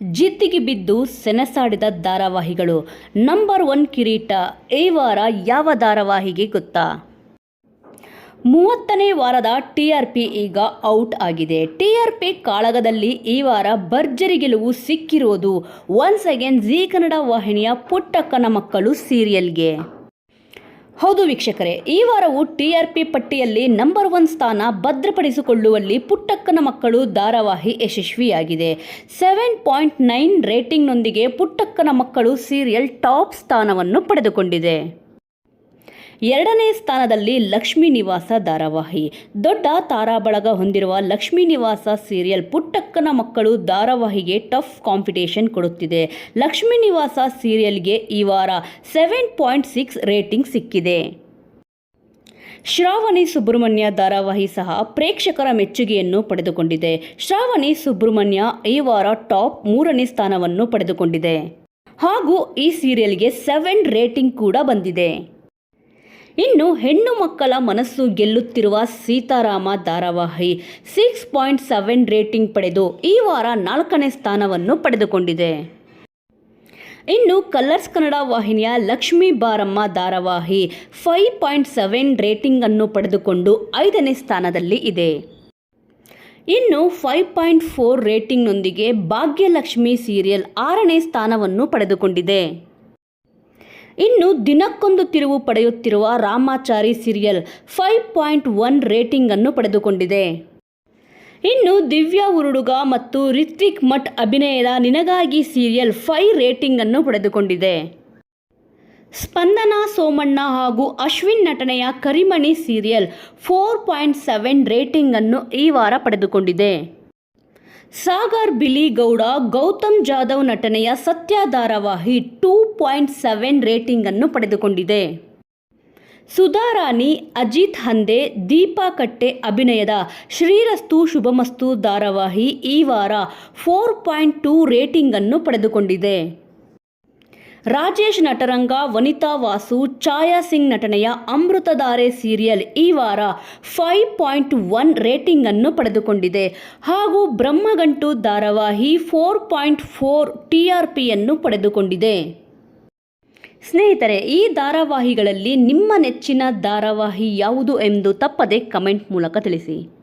ಜಿದ್ದಿಗೆ ಬಿದ್ದು ಸೆನಸಾಡಿದ ಧಾರಾವಾಹಿಗಳು number one ಕಿರೀಟ ಈ ವಾರ ಯಾವ ಧಾರಾವಾಹಿಗೆ ಗೊತ್ತಾ? ಮೂವತ್ತನೇ ವಾರದ ಟಿ ಆರ್ ಪಿ ಈಗ ಔಟ್ ಆಗಿದೆ. ಟಿ ಆರ್ ಪಿ ಕಾಳಗದಲ್ಲಿ ಈ ವಾರ ಭರ್ಜರಿ ಗೆಲುವು ಸಿಕ್ಕಿರೋದು ಒನ್ಸ್ ಅಗೇನ್ ಜೀ ಕನ್ನಡ ವಾಹಿನಿಯ ಪುಟ್ಟಕ್ಕನ ಮಕ್ಕಳು ಸೀರಿಯಲ್ಗೆ ಹೌದು ವೀಕ್ಷಕರೇ, ಈ ವಾರವು ಟಿಆರ್ಪಿ ಪಟ್ಟಿಯಲ್ಲಿ ನಂಬರ್ ಒನ್ ಸ್ಥಾನ ಭದ್ರಪಡಿಸಿಕೊಳ್ಳುವಲ್ಲಿ ಪುಟ್ಟಕ್ಕನ ಮಕ್ಕಳು ಧಾರಾವಾಹಿ ಯಶಸ್ವಿಯಾಗಿದೆ. ಸೆವೆನ್ ಪಾಯಿಂಟ್ ನೈನ್ ರೇಟಿಂಗ್ನೊಂದಿಗೆ ಪುಟ್ಟಕ್ಕನ ಮಕ್ಕಳು ಸೀರಿಯಲ್ ಟಾಪ್ ಸ್ಥಾನವನ್ನು ಪಡೆದುಕೊಂಡಿದೆ. ಎರಡನೇ ಸ್ಥಾನದಲ್ಲಿ ಲಕ್ಷ್ಮೀ ನಿವಾಸ ಧಾರಾವಾಹಿ. ದೊಡ್ಡ ತಾರಾಬಳಗ ಹೊಂದಿರುವ ಲಕ್ಷ್ಮೀ ನಿವಾಸ ಸೀರಿಯಲ್ ಪುಟ್ಟಕ್ಕನ ಮಕ್ಕಳು ಧಾರಾವಾಹಿಗೆ ಟಫ್ ಕಾಂಪಿಟೇಷನ್ ಕೊಡುತ್ತಿದೆ. ಲಕ್ಷ್ಮೀ ನಿವಾಸ ಸೀರಿಯಲ್ಗೆ ಈ ವಾರ ಸೆವೆನ್ ಪಾಯಿಂಟ್ ಸಿಕ್ಸ್ ರೇಟಿಂಗ್ ಸಿಕ್ಕಿದೆ. ಶ್ರಾವಣಿ ಸುಬ್ರಹ್ಮಣ್ಯ ಧಾರಾವಾಹಿ ಸಹ ಪ್ರೇಕ್ಷಕರ ಮೆಚ್ಚುಗೆಯನ್ನು ಪಡೆದುಕೊಂಡಿದೆ. ಶ್ರಾವಣಿ ಸುಬ್ರಹ್ಮಣ್ಯ ಈ ವಾರ ಟಾಪ್ ಮೂರನೇ ಸ್ಥಾನವನ್ನು ಪಡೆದುಕೊಂಡಿದೆ. ಹಾಗೂ ಈ ಸೀರಿಯಲ್ಗೆ ಸೆವೆನ್ ರೇಟಿಂಗ್ ಕೂಡ ಬಂದಿದೆ. ಇನ್ನು ಹೆಣ್ಣು ಮಕ್ಕಳ ಮನಸ್ಸು ಗೆಲ್ಲುತ್ತಿರುವ ಸೀತಾರಾಮ ಧಾರಾವಾಹಿ ಸಿಕ್ಸ್ ಪಾಯಿಂಟ್ ಸೆವೆನ್ ರೇಟಿಂಗ್ ಪಡೆದು ಈ ವಾರ ನಾಲ್ಕನೇ ಸ್ಥಾನವನ್ನು ಪಡೆದುಕೊಂಡಿದೆ. ಇನ್ನು ಕಲರ್ಸ್ ಕನ್ನಡ ವಾಹಿನಿಯ ಲಕ್ಷ್ಮೀ ಬಾರಮ್ಮ ಧಾರಾವಾಹಿ ಫೈವ್ ಪಾಯಿಂಟ್ ಸೆವೆನ್ ರೇಟಿಂಗ್ ಅನ್ನು ಪಡೆದುಕೊಂಡು ಐದನೇ ಸ್ಥಾನದಲ್ಲಿ ಇದೆ. ಇನ್ನು ಫೈವ್ ಪಾಯಿಂಟ್ ಫೋರ್ ರೇಟಿಂಗ್ನೊಂದಿಗೆ ಭಾಗ್ಯಲಕ್ಷ್ಮಿ ಸೀರಿಯಲ್ ಆರನೇ ಸ್ಥಾನವನ್ನು ಪಡೆದುಕೊಂಡಿದೆ. ಇನ್ನು ದಿನಕ್ಕೊಂದು ತಿರುವು ಪಡೆಯುತ್ತಿರುವ Ramachari serial five point one rating ಅನ್ನು ಪಡೆದುಕೊಂಡಿದೆ. ಇನ್ನು ದಿವ್ಯಾ ಉರುಡುಗ ಮತ್ತು ರಿತ್ವಿಕ್ ಮಠ್ ಅಭಿನಯದ ನಿನಗಾಗಿ ಸೀರಿಯಲ್ ಫೈವ್ ರೇಟಿಂಗ್ ಅನ್ನು ಪಡೆದುಕೊಂಡಿದೆ. ಸ್ಪಂದನಾ ಸೋಮಣ್ಣ ಹಾಗೂ ಅಶ್ವಿನ್ ನಟನೆಯ Karimani serial four point seven rating ಅನ್ನು ಈ ವಾರ ಪಡೆದುಕೊಂಡಿದೆ. ಸಾಗರ್ ಬಿಲಿ ಗೌಡ ಗೌತಮ್ ಜಾಧವ್ ನಟನೆಯ ಸತ್ಯ ಧಾರಾವಾಹಿ ಟೂ ಪಾಯಿಂಟ್ ಸೆವೆನ್ ರೇಟಿಂಗ್ ಅನ್ನು ಪಡೆದುಕೊಂಡಿದೆ. ಸುಧಾರಾಣಿ, ಅಜಿತ್ ಹಂದೆ, ದೀಪಾ ಕಟ್ಟೆ ಅಭಿನಯದ ಶ್ರೀರಸ್ತು ಶುಭಮಸ್ತು ಧಾರಾವಾಹಿ ಈ ವಾರ ಫೋರ್ ಪಾಯಿಂಟ್ ಟೂ ರೇಟಿಂಗ್ ಅನ್ನು ಪಡೆದುಕೊಂಡಿದೆ. ರಾಜೇಶ್ ನಟರಂಗ, ವನಿತಾ ವಾಸು, ಛಾಯಾ ಸಿಂಗ್ ನಟನೆಯ ಅಮೃತಧಾರೆ ಸೀರಿಯಲ್ ಈ ವಾರ ಫೈವ್ ಪಾಯಿಂಟ್ ಒನ್ ರೇಟಿಂಗ್ ಅನ್ನು ಪಡೆದುಕೊಂಡಿದೆ. ಹಾಗೂ ಬ್ರಹ್ಮಗಂಟು ಧಾರಾವಾಹಿ four point four T R ಪಿಯನ್ನು ಪಡೆದುಕೊಂಡಿದೆ. ಸ್ನೇಹಿತರೆ, ಈ ಧಾರಾವಾಹಿಗಳಲ್ಲಿ ನಿಮ್ಮ ನೆಚ್ಚಿನ ಧಾರಾವಾಹಿ ಯಾವುದು ಎಂದು ತಪ್ಪದೆ ಕಮೆಂಟ್ ಮೂಲಕ ತಿಳಿಸಿ.